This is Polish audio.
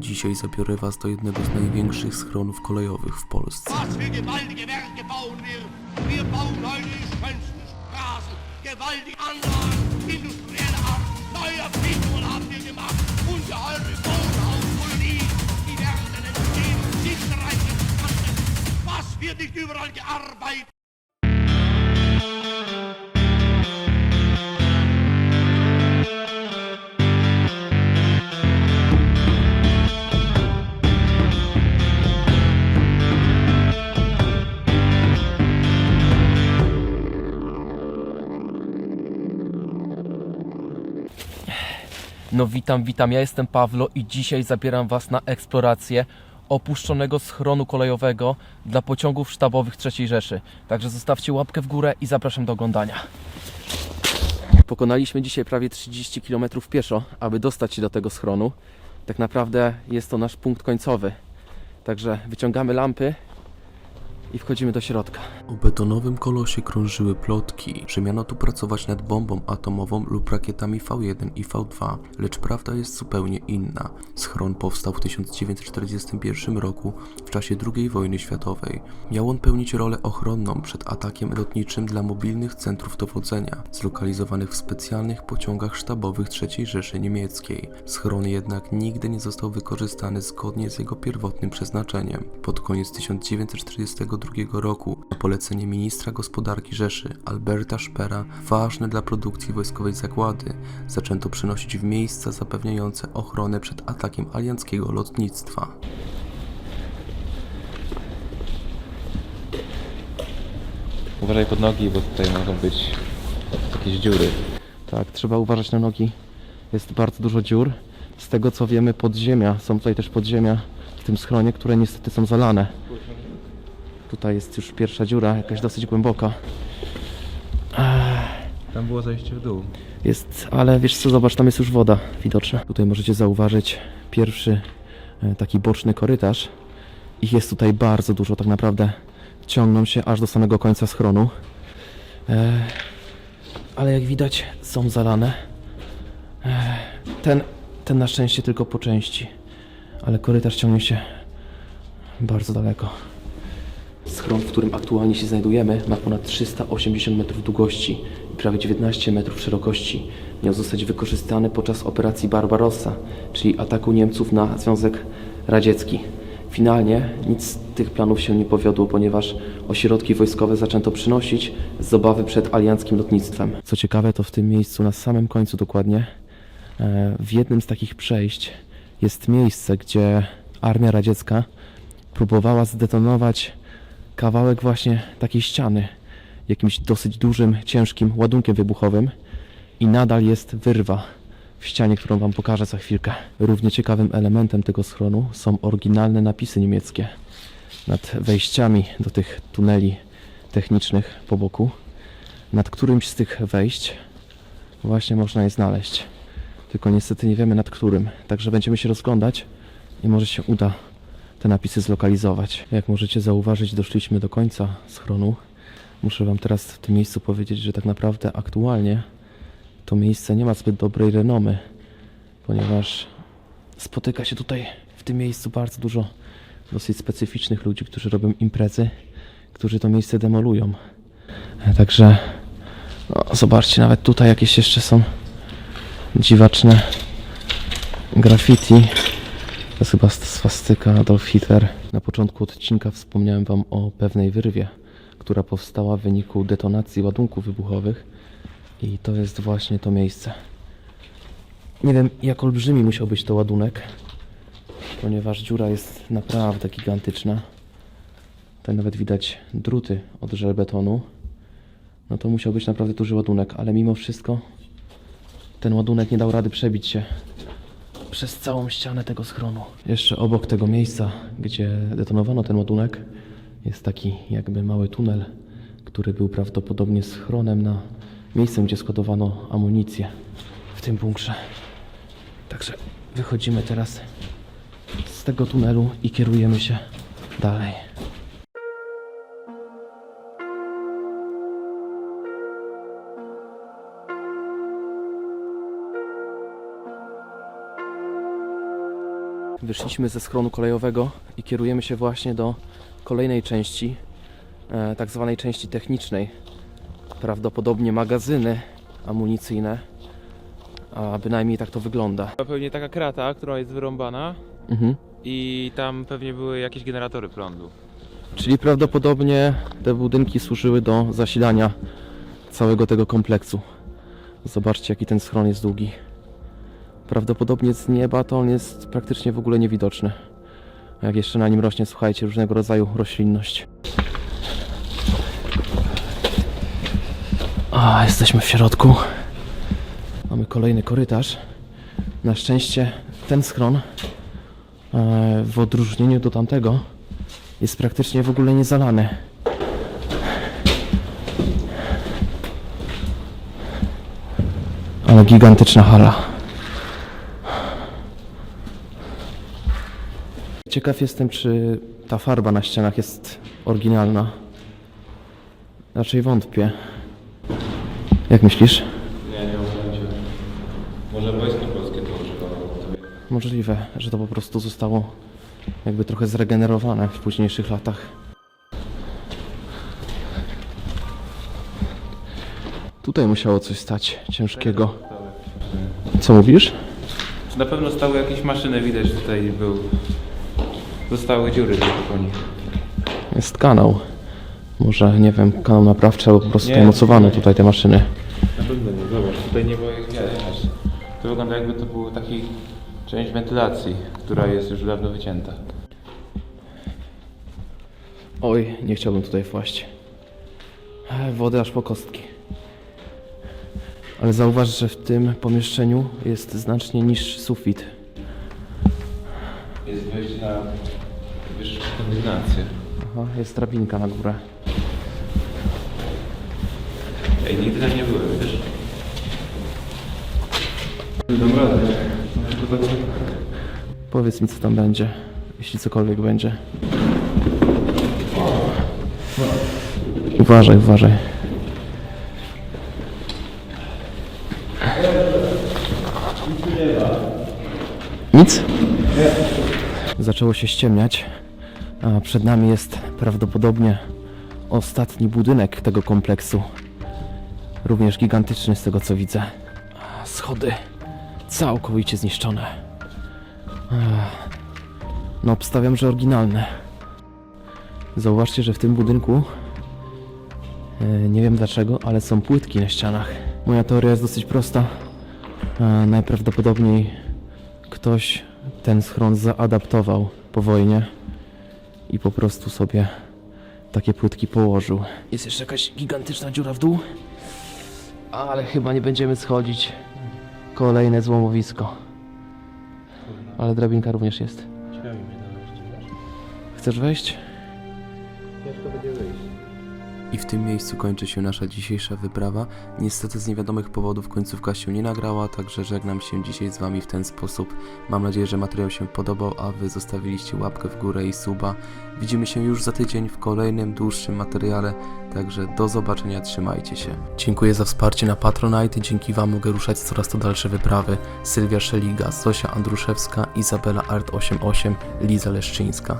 Dzisiaj zabiorę Was do jednego z największych schronów kolejowych w Polsce. Was für gewaltige Werke No witam, witam, ja jestem Pawlo i dzisiaj zabieram Was na eksplorację opuszczonego schronu kolejowego dla pociągów sztabowych III Rzeszy. Także zostawcie łapkę w górę i zapraszam do oglądania. Pokonaliśmy dzisiaj prawie 30 km pieszo, aby dostać się do tego schronu. Tak naprawdę jest to nasz punkt końcowy. Także wyciągamy lampy i wchodzimy do środka. O betonowym kolosie krążyły plotki, że miano tu pracować nad bombą atomową lub rakietami V1 i V2, lecz prawda jest zupełnie inna. Schron powstał w 1941 roku w czasie II wojny światowej. Miał on pełnić rolę ochronną przed atakiem lotniczym dla mobilnych centrów dowodzenia, zlokalizowanych w specjalnych pociągach sztabowych III Rzeszy Niemieckiej. Schron jednak nigdy nie został wykorzystany zgodnie z jego pierwotnym przeznaczeniem. Pod koniec 1942 roku na polecenie ministra gospodarki Rzeszy Alberta Szpera ważne dla produkcji wojskowej zakłady zaczęto przynosić w miejsca zapewniające ochronę przed atakiem alianckiego lotnictwa. Uważaj pod nogi, bo tutaj mogą być jakieś dziury. Tak, trzeba uważać na nogi. Jest bardzo dużo dziur. Z tego co wiemy, podziemia, są tutaj też podziemia w tym schronie, które niestety są zalane. Tutaj jest już pierwsza dziura, jakaś dosyć głęboka. Tam było zejście w dół. Jest, ale wiesz co, zobacz, tam jest już woda widoczna. Tutaj możecie zauważyć pierwszy e, taki boczny korytarz. Ich jest tutaj bardzo dużo, tak naprawdę ciągną się aż do samego końca schronu. Ale jak widać, są zalane. Ten, ten na szczęście tylko po części, ale korytarz ciągnie się bardzo daleko. Schron, w którym aktualnie się znajdujemy, ma ponad 380 metrów długości i prawie 19 metrów szerokości. Miał zostać wykorzystany podczas operacji Barbarossa, czyli ataku Niemców na Związek Radziecki. Finalnie nic z tych planów się nie powiodło, ponieważ ośrodki wojskowe zaczęto przynosić z obawy przed alianckim lotnictwem. Co ciekawe, to w tym miejscu, na samym końcu dokładnie, e, w jednym z takich przejść jest miejsce, gdzie armia radziecka próbowała zdetonować kawałek właśnie takiej ściany jakimś dosyć dużym, ciężkim ładunkiem wybuchowym i nadal jest wyrwa w ścianie, którą Wam pokażę za chwilkę. Równie ciekawym elementem tego schronu są oryginalne napisy niemieckie nad wejściami do tych tuneli technicznych po boku. Nad którymś z tych wejść właśnie można je znaleźć. Tylko niestety nie wiemy nad którym, także będziemy się rozglądać i może się uda te napisy zlokalizować. Jak możecie zauważyć, doszliśmy do końca schronu. Muszę Wam teraz w tym miejscu powiedzieć, że tak naprawdę aktualnie to miejsce nie ma zbyt dobrej renomy, ponieważ spotyka się tutaj w tym miejscu bardzo dużo dosyć specyficznych ludzi, którzy robią imprezy, którzy to miejsce demolują. E, Także no, zobaczcie, nawet tutaj jakieś jeszcze są dziwaczne graffiti. To jest chyba swastyka Adolf Hitler. Na początku odcinka wspomniałem Wam o pewnej wyrwie, która powstała w wyniku detonacji ładunków wybuchowych. I to jest właśnie to miejsce. Nie wiem, jak olbrzymi musiał być to ładunek, ponieważ dziura jest naprawdę gigantyczna. Tutaj nawet widać druty od żelbetonu. No to musiał być naprawdę duży ładunek, ale mimo wszystko ten ładunek nie dał rady przebić się przez całą ścianę tego schronu. Jeszcze obok tego miejsca, gdzie detonowano ten ładunek, jest taki jakby mały tunel, który był prawdopodobnie schronem na miejscem, gdzie składowano amunicję w tym bunkrze. Także wychodzimy teraz z tego tunelu i kierujemy się dalej. Wyszliśmy ze schronu kolejowego i kierujemy się właśnie do kolejnej części, e, tak zwanej części technicznej. Prawdopodobnie magazyny amunicyjne, a bynajmniej tak to wygląda. Pewnie taka krata, która jest wyrąbana Mhm. i tam pewnie były jakieś generatory prądu. Czyli prawdopodobnie te budynki służyły do zasilania całego tego kompleksu. Zobaczcie, jaki ten schron jest długi. Prawdopodobnie z nieba to on jest praktycznie w ogóle niewidoczny. A Jak jeszcze na nim rośnie, słuchajcie, różnego rodzaju roślinność. A, jesteśmy w środku. Mamy kolejny korytarz. Na szczęście ten schron, e, w odróżnieniu do tamtego, jest praktycznie w ogóle niezalany. Ale gigantyczna hala. Ciekaw jestem, czy ta farba na ścianach jest oryginalna. Raczej wątpię. Jak myślisz? Nie, nie mam Może wojsko polskie to używało. Możliwe, że to po prostu zostało jakby trochę zregenerowane w późniejszych latach. Tutaj musiało coś stać ciężkiego. Co mówisz? Na pewno stały jakieś maszyny, widać tutaj był. Zostały dziury tylko po nich. Jest kanał. Może, nie wiem, kanał naprawczy albo po prostu Nie, tutaj te maszyny. Na pewno nie, zobacz, tutaj nie było jak jechać. To wygląda jakby to był taki część wentylacji, która jest już dawno wycięta. Oj, nie chciałbym tutaj wpaść. E, Wody aż po kostki. Ale zauważ, że w tym pomieszczeniu jest znacznie niższy sufit. Jest wejście na wyższą kondygnację. Aha, jest drabinka na górę. Ej, nigdy tam nie byłem, wiesz? Dam radę. Powiedz mi, co tam będzie, jeśli cokolwiek będzie. Uważaj, uważaj. Nic? Zaczęło się ściemniać, a przed nami jest prawdopodobnie ostatni budynek tego kompleksu. Również gigantyczny z tego co widzę. Schody całkowicie zniszczone. No, obstawiam, że oryginalne. Zauważcie, że w tym budynku e, nie wiem dlaczego, ale są płytki na ścianach. Moja teoria jest dosyć prosta. E, najprawdopodobniej ktoś ten schron zaadaptował po wojnie i po prostu sobie takie płytki położył. Jest jeszcze jakaś gigantyczna dziura w dół, ale chyba nie będziemy schodzić. Kolejne złomowisko. Ale drabinka również jest. Chcesz wejść? I w tym miejscu kończy się nasza dzisiejsza wyprawa. Niestety z niewiadomych powodów końcówka się nie nagrała, także żegnam się dzisiaj z Wami w ten sposób. Mam nadzieję, że materiał się podobał, a Wy zostawiliście łapkę w górę i suba. Widzimy się już za tydzień w kolejnym, dłuższym materiale, także do zobaczenia, trzymajcie się. Dziękuję za wsparcie na Patronite, dzięki Wam mogę ruszać coraz to dalsze wyprawy. Sylwia Szeliga, Zosia Andruszewska, Izabela Art88, Liza Leszczyńska.